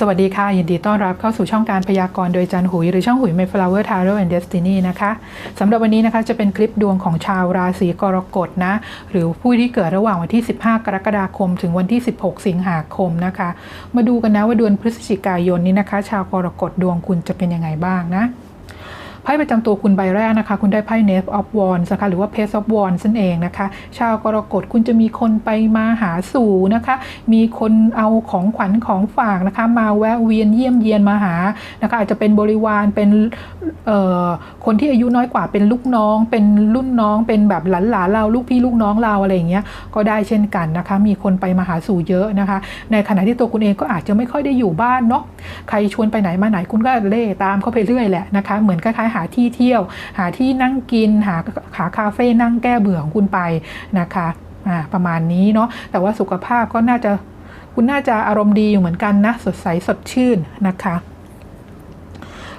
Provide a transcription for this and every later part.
สวัสดีค่ะ ยินดีต้อนรับเข้าสู่ช่องการพยากรณ์โดยจันหุย หรือช่องหุย Mayflower Tarot and Destiny นะคะสำหรับวันนี้นะคะจะเป็นคลิปดวงของชาวราศีกรกฎนะ หรือผู้ที่เกิดระหว่างวันที่ 15 กรกฎาคม ถึงวันที่ 16 สิงหาคมนะคะ มาดูกันนะว่าเดือนพฤศจิกายนนี้นะคะ ชาวกรกฎดวงคุณจะเป็นยังไงบ้างนะ พ่ประจำตัวคุณใบแรกนะคะ คุณได้ไพ่ Knave of Wands นะคะหรือว่า Page of Wands นั่นเองนะคะ ชาวกรกฎคุณจะมีคนไปมาหาสู่นะคะ มีคนเอาของขวัญของฝากนะคะ มาแวะเวียนเยี่ยมเยียนมาหานะคะ อาจจะเป็นบริวารเป็นคนที่อายุน้อยกว่าเป็นลูกน้อง เป็นรุ่นน้องเป็นแบบหลานๆเราลูกพี่ลูกน้องเราอะไรอย่างเงี้ยก็ได้เช่นกันนะคะ มีคนไปมาหาสู่เยอะนะคะ ในขณะที่ตัวคุณเองก็อาจจะไม่ค่อยได้อยู่บ้านเนาะใครชวนไปไหนมาไหนคุณก็เล่ตามเขาไปเรื่อยแหละนะคะ เหมือนคล้ายๆหาที่เที่ยว หาที่นั่งกิน หาหาคาเฟ่นั่งแก้เบื่อของคุณไปนะคะประมาณนี้เนาะแต่ว่าสุขภาพก็น่าจะคุณน่าจะอารมณ์ดีอยู่เหมือนกันนะ สดใสสดชื่นนะคะ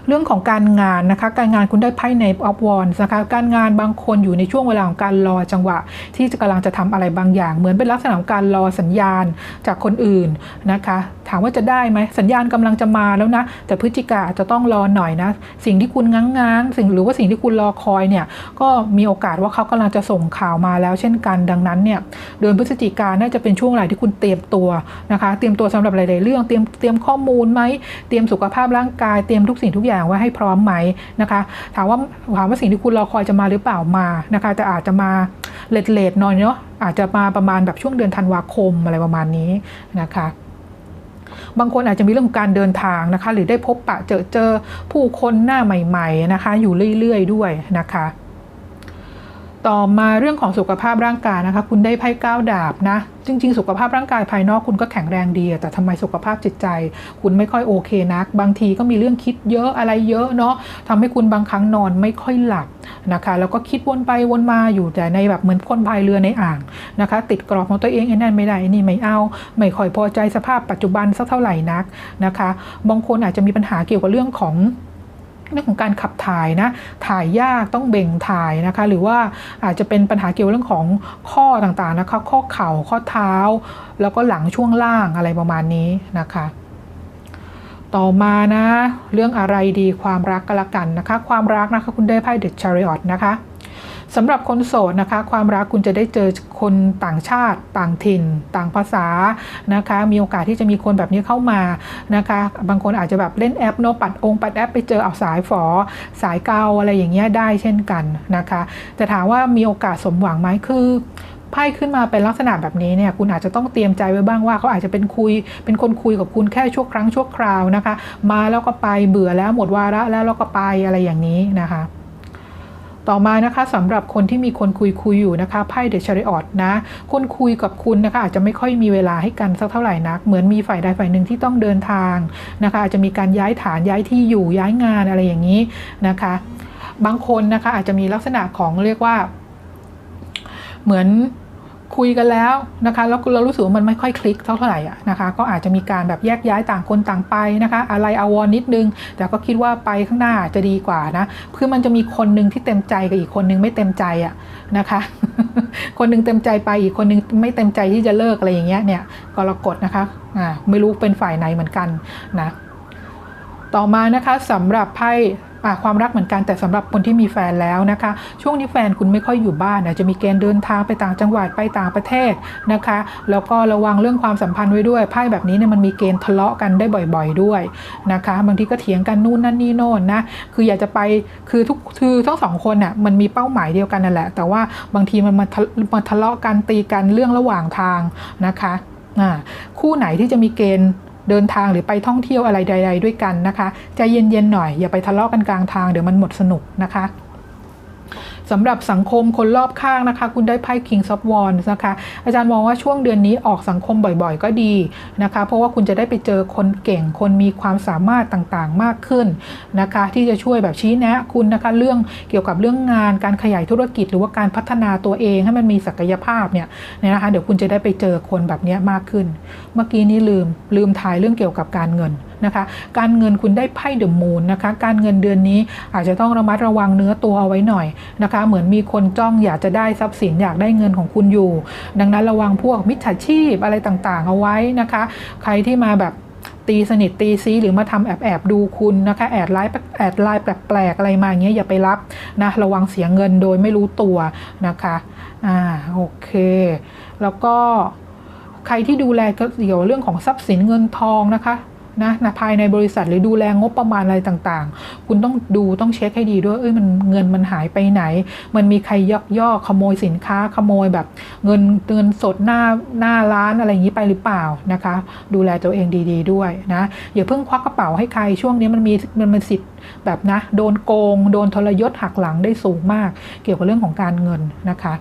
เรื่องของการงานนะคะ การงานคุณได้ไพ่ในออฟวอนนะคะ การงานบางคนอยู่ในช่วงเวลาของการรอจังหวะ ที่จะกำลังจะทำอะไรบางอย่าง เหมือนเป็นลักษณะของการรอสัญญาณจากคนอื่นนะคะ ถามว่าจะได้ไหมสัญญาณกำลังจะมาแล้วนะ แต่พฤศจิกาอาจจะต้องรอหน่อยนะ สิ่งที่คุณง้างง้างๆสิ่งหรือว่าสิ่งที่คุณรอคอยเนี่ย ก็มีโอกาสว่าเขากำลังจะส่งข่าวมาแล้ว เช่นกัน ดังนั้นเนี่ย เดือนพฤศจิกาน่าจะเป็นช่วงเวลาที่คุณเตรียมตัวนะคะ เตรียมตัวสำหรับหลาย ๆ เรื่อง เตรียม เตรียมข้อมูลไหม เตรียมสุขภาพร่างกาย เตรียมทุกสิ่งทุกอย่างไว้ให้พร้อมไหมนะคะถามว่าถามว่าสิ่งที่คุณรอคอยจะมาหรือเปล่ามานะคะแต่อาจจะมาเลทเลทหน่อยเนาะอาจจะมาประมาณแบบช่วงเดือนธันวาคมอะไรประมาณนี้นะคะบางคนอาจจะมีเรื่องของการเดินทางนะคะ หรือได้พบปะเจอเจอผู้คนหน้าใหม่ ๆนะคะ อยู่เรื่อยๆด้วยนะคะ ต่อมาเรื่องของสุขภาพร่างกายนะคะ คุณได้ไพ่ก้าวดาบนะ จริง ๆ สุขภาพร่างกายภายนอกคุณก็แข็งแรงดี แต่ทำไมสุขภาพจิตใจ คุณไม่ค่อยโอเคนัก บางทีก็มีเรื่องคิดเยอะอะไรเยอะเนาะทำให้คุณบางครั้งนอนไม่ค่อยหลับนะคะ แล้วก็คิดวนไปวนมาอยู่แต่ในแบบเหมือนคนพายเรือในอ่างนะคะ ติดกรอบของตัวเองไอ้นั่นไม่ได้ไอ้นี่ไม่เอา ไม่ค่อยพอใจสภาพปัจจุบันสักเท่าไหร่นักนะคะ บางคนอาจจะมีปัญหาเกี่ยวกับเรื่องของ เรื่องของการขับถ่ายนะถ่ายยากต้องเบ่งถ่ายนะคะ หรือว่าอาจจะเป็นปัญหาเกี่ยวกับเรื่องของข้อต่างๆนะคะ ข้อเข่าข้อเท้า แล้วก็หลังช่วงล่างอะไรประมาณนี้นะคะต่อมานะ เรื่องอะไรดีความรักก็แล้วกันนะคะ ความรักนะคะ คุณได้ไพ่เด e ชาริออตนะคะ สำหรับคนโสดนะคะ ความรักคุณจะได้เจอคนต่างชาติ ต่างถิ่น ต่างภาษานะคะ มีโอกาสที่จะมีคนแบบนี้เข้ามานะคะ บางคนอาจจะแบบเล่นแอปเนปัดองปัดแอปไปเจอเอาสายฝอ สายเกาอะไรอย่างเงี้ยได้เช่นกันนะคะ แต่ถามว่ามีโอกาสสมหวังไหมคือไพ่ขึ้นมาเป็นลักษณะแบบนี้เนี่ยคุณอาจจะต้องเตรียมใจไว้บ้างว่าเขาอาจจะเป็นคุย เป็นคนคุยกับคุณแค่ชั่วครั้งชั่วคราวนะคะ มาแล้วก็ไปเบื่อแล้วหมดวาระแล้วแล้วก็ไปอะไรอย่างนี้นะคะ ต่อมานะคะสำหรับคนที่มีคนคุยคุยอยู่นะคะไพ่เดอะชริออดนะคนคุยกับคุณนะคะอาจจะไม่ค่อยมีเวลาให้กันสักเท่าไหร่นัก เหมือนมีฝ่ายใดฝ่ายหนึ่งที่ต้องเดินทางนะคะอาจจะมีการย้ายฐานย้ายที่อยู่ย้ายงานอะไรอย่างนี้นะคะ บางคนนะคะอาจจะมีลักษณะของเรียกว่า เหมือน คุยกันแล้วนะคะแล้วเรารู้สึกว่ามันไม่ค่อยคลิกเท่าไหร่อะนะคะ ก็อาจจะมีการแบบแยกย้ายต่างคนต่างไปนะคะ อะไรอาวรนิดนึง แต่ก็คิดว่าไปข้างหน้าจะดีกว่านะคือมันจะมีคนหนึ่งที่เต็มใจกับอีกคนนึงไม่เต็มใจอะนะคะ คนนึงเต็มใจไปอีกคนนึงไม่เต็มใจที่จะเลิกอะไรอย่างเงี้ยเนี่ยกรกฎนะคะอ่าไม่รู้เป็นฝ่ายไหนเหมือนกันนะต่อมานะคะสำหรับไพ่ ความรักเหมือนกันแต่สำหรับคนที่มีแฟนแล้วนะคะ ช่วงนี้แฟนคุณไม่ค่อยอยู่บ้านอาจจะมีเกณฑ์เดินทางไปต่างจังหวัดไปต่างประเทศนะคะ แล้วก็ระวังเรื่องความสัมพันธ์ไว้ด้วยไพ่แบบนี้เนี่ยมันมีเกณฑ์ทะเลาะกันได้บ่อย ๆด้วยนะคะบางทีก็เถียงกันนู่นนั่นนี่โน่นนะคืออยากจะไปคือทุกคือทั้งสองคนน่ะมันมีเป้าหมายเดียวกันนั่นแหละ แต่ว่าบางทีมันมาทะมาทะเลาะกันตีกันเรื่องระหว่างทางนะคะคู่ไหนที่จะมีเกณฑ์ เดินทางหรือไปท่องเที่ยวอะไรใด ๆ ด้วยกันนะคะใจเย็นๆหน่อยอย่าไปทะเลาะกันกลางทางเดี๋ยวมันหมดสนุกนะคะ สำหรับสังคมคนรอบข้างนะคะ คุณได้ไพ่ King of Wands นะคะ อาจารย์มองว่าช่วงเดือนนี้ออกสังคมบ่อยๆ ก็ดีนะคะ เพราะว่าคุณจะได้ไปเจอคนเก่งคนมีความสามารถต่างๆ มากขึ้นนะคะ ที่จะช่วยแบบชี้แนะคุณนะคะเรื่องเกี่ยวกับเรื่องงานการขยายธุรกิจ หรือว่าการพัฒนาตัวเองให้มันมีศักยภาพเนี่ยนะคะ เดี๋ยวคุณจะได้ไปเจอคนแบบนี้มากขึ้น เมื่อกี้นี้ลืมลืมทายเรื่องเกี่ยวกับการเงิน นะคะ การเงินคุณได้ไพ่เดอะมูนนะคะ การเงินเดือนนี้อาจจะต้องระมัดระวังเนื้อตัวเอาไว้หน่อยนะคะ เหมือนมีคนจ้องอยากจะได้ทรัพย์สินอยากได้เงินของคุณอยู่ ดังนั้นระวังพวกมิจฉาชีพอะไรต่างๆ เอาไว้นะคะ ใครที่มาแบบตีสนิทตีซีหรือมาทำแอบแอบดูคุณนะคะแอดไลน์แอดไลน์แปลกๆอะไรมาอย่างเงี้ยอย่าไปรับนะระวังเสียเงินโดยไม่รู้ตัวนะคะอ่าโอเค แล้วก็ใครที่ดูแลเกี่ยวกับเรื่องของทรัพย์สินเงินทองนะคะ นะนะภายในบริษัทหรือดูแลงบประมาณอะไรต่างๆ คุณต้องดูต้องเช็คให้ดีด้วยเอ้ยมันเงินมันหายไปไหน มันมีใครยักยอกขโมยสินค้าขโมยแบบ เงินเงินสดหน้าหน้าร้านอะไรอย่างนี้ไปหรือเปล่านะคะ ดูแลตัวเองดี ๆ ด้วยนะอย่าเพิ่งควักกระเป๋าให้ใครช่วงนี้มันมีมันมันสิทธิ์แบบนะ โดนโกง โดนทรยศหักหลังได้สูงมาก เกี่ยวกับเรื่องของการเงินนะคะ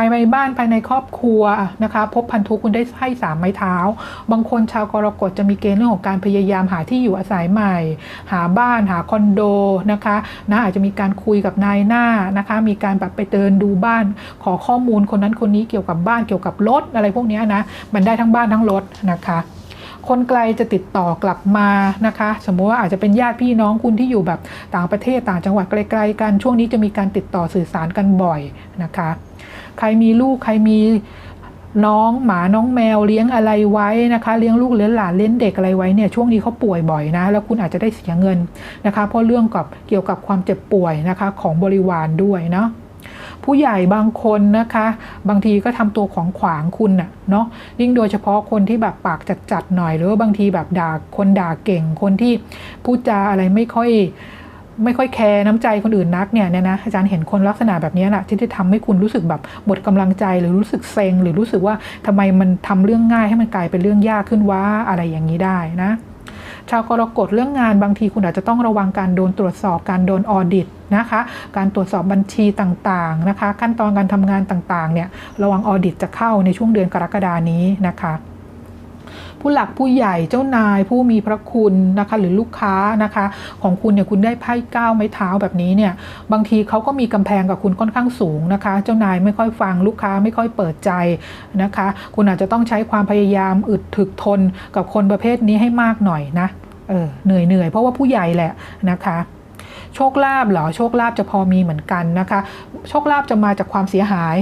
ภายในบ้านภายในครอบครัวนะคะพบพันธุคุณได้ให้สามไม้เท้า บางคนชาวกรกฎจะมีเกณฑ์เรื่องของการพยายามหาที่อยู่อาศัยใหม่ หาบ้านหาคอนโดนะคะนะอาจจะมีการคุยกับนายหน้านะคะ มีการแบบไปเดินดูบ้าน ขอข้อมูลคนนั้นคนนี้เกี่ยวกับบ้านเกี่ยวกับรถอะไรพวกนี้นะมันได้ทั้งบ้านทั้งรถนะคะคนไกลจะติดต่อกลับมานะคะ สมมติว่าอาจจะเป็นญาติพี่น้องคุณที่อยู่แบบต่างประเทศต่างจังหวัดไกลๆกันช่วงนี้จะมีการติดต่อสื่อสารกันบ่อยนะคะ ใครมีลูกใครมีน้องหมาน้องแมวเลี้ยงอะไรไว้นะคะ เลี้ยงลูกเลี้ยงหลานเลี้ยงเด็กอะไรไว้เนี่ยช่วงนี้เขาป่วยบ่อยนะ แล้วคุณอาจจะได้เสียเงินนะคะ เพราะเรื่องกับเกี่ยวกับความเจ็บป่วยนะคะของบริวารด้วยเนาะผู้ใหญ่บางคนนะคะ บางทีก็ทำตัวของขวางคุณน่ะเนาะยิ่งโดยเฉพาะคนที่แบบปากจัดๆหน่อย หรือว่าบางทีแบบด่าคนด่าเก่งคนที่พูดจาอะไรไม่ค่อย ไม่ค่อยแคร์น้ำใจคนอื่นนักเนี่ยเนี่ยนะอาจารย์เห็นคนลักษณะแบบนี้แหละที่จะทำให้คุณรู้สึกแบบหมดกำลังใจหรือรู้สึกเซ็งหรือรู้สึกว่าทำไมมันทำเรื่องง่ายให้มันกลายเป็นเรื่องยากขึ้นว่าอะไรอย่างนี้ได้นะชาวกรกฎเรื่องงานบางทีคุณอาจจะต้องระวังการโดนตรวจสอบการโดนออดิตนะคะ การตรวจสอบบัญชีต่างๆนะคะ ขั้นตอนการทำงานต่างๆเนี่ยระวังออดิตจะเข้าในช่วงเดือนกรกฎานี้นะคะ ผู้หลักผู้ใหญ่เจ้านายผู้มีพระคุณนะคะหรือลูกค้านะคะของคุณเนี่ยคุณได้ไพ่ก้าวไม้เท้าแบบนี้เนี่ยบางทีเขาก็มีกำแพงกับคุณค่อนข้างสูงนะคะ เจ้านายไม่ค่อยฟังลูกค้าไม่ค่อยเปิดใจนะคะ คุณอาจจะต้องใช้ความพยายามอึดถึกทนกับคนประเภทนี้ให้มากหน่อยนะเออเหนื่อยเหนื่อยเพราะว่าผู้ใหญ่แหละนะคะ โชคลาภเหรอโชคลาภจะพอมีเหมือนกันนะคะ โชคลาภจะมาจากความเสียหาย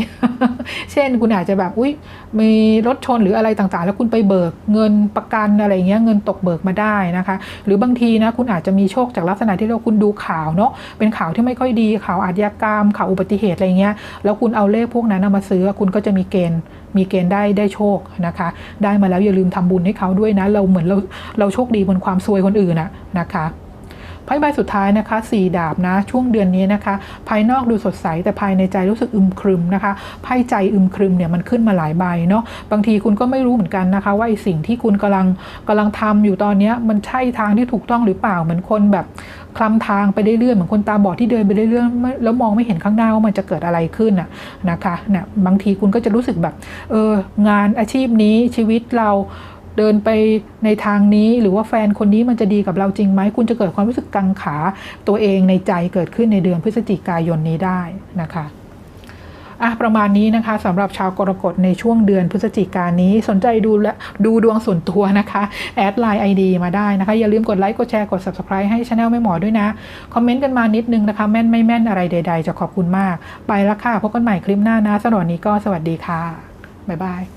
เช่นคุณอาจจะแบบอุ้ยมีรถชนหรืออะไรต่างๆ แล้วคุณไปเบิกเงินประกันอะไรเงี้ยเงินตกเบิกมาได้นะคะ หรือบางทีนะคุณอาจจะมีโชคจากลักษณะที่เราคุณดูข่าวเนาะเป็นข่าวที่ไม่ค่อยดีข่าวอาชญากรรม ข่าวอุบัติเหตุอะไรเงี้ยแล้วคุณเอาเลขพวกนั้นมาซื้อคุณก็จะมีเกณฑ์มีเกณฑ์ได้ได้โชคนะคะ ได้มาแล้วอย่าลืมทำบุญให้เขาด้วยนะ เราเหมือนเราเราโชคดีบนความซวยคนอื่นนะนะคะ ไพ่ใบสุดท้ายนะคะสี่ดาบนะช่วงเดือนนี้นะคะ ภายนอกดูสดใสแต่ภายในใจรู้สึกอึมครึมนะคะไพ่ใจอึมครึมเนี่ยมันขึ้นมาหลายใบเนาะบางทีคุณก็ไม่รู้เหมือนกันนะคะ ว่าไอสิ่งที่คุณกำลังกำลังทำอยู่ตอนนี้มันใช่ทางที่ถูกต้องหรือเปล่าเหมือนคนแบบคลำทางไปเรื่อยๆเหมือนคนตาบอดที่เดินไปเรื่อยๆแล้วมองไม่เห็นข้างหน้าว่ามันจะเกิดอะไรขึ้นน่ะนะคะเนี่ยบางทีคุณก็จะรู้สึกแบบเอองานอาชีพนี้ชีวิตเรา เดินไปในทางนี้ หรือว่าแฟนคนนี้มันจะดีกับเราจริงไหมคุณจะเกิดความรู้สึกกังขาตัวเองในใจเกิดขึ้นในเดือนพฤศจิกายนนี้ได้นะคะอะประมาณนี้นะคะสำหรับชาวกรกฎในช่วงเดือนพฤศจิกายนนี้สนใจดูและดูดวงส่วนตัวนะคะ แอดไลน์ ID มาได้นะคะ อย่าลืมกดไลค์กดแชร์กด Subscribe ให้ช anel ไม่หมอด้วยนะ คอมเมนต์กันมานิดนึงนะคะ แม่นไม่แม่นอะไรใด ๆ จะขอบคุณมาก ไปละค่ะ พบกันใหม่คลิปหน้านะสำหรับวันนี้ก็สวัสดีค่ะ บ๊ายบาย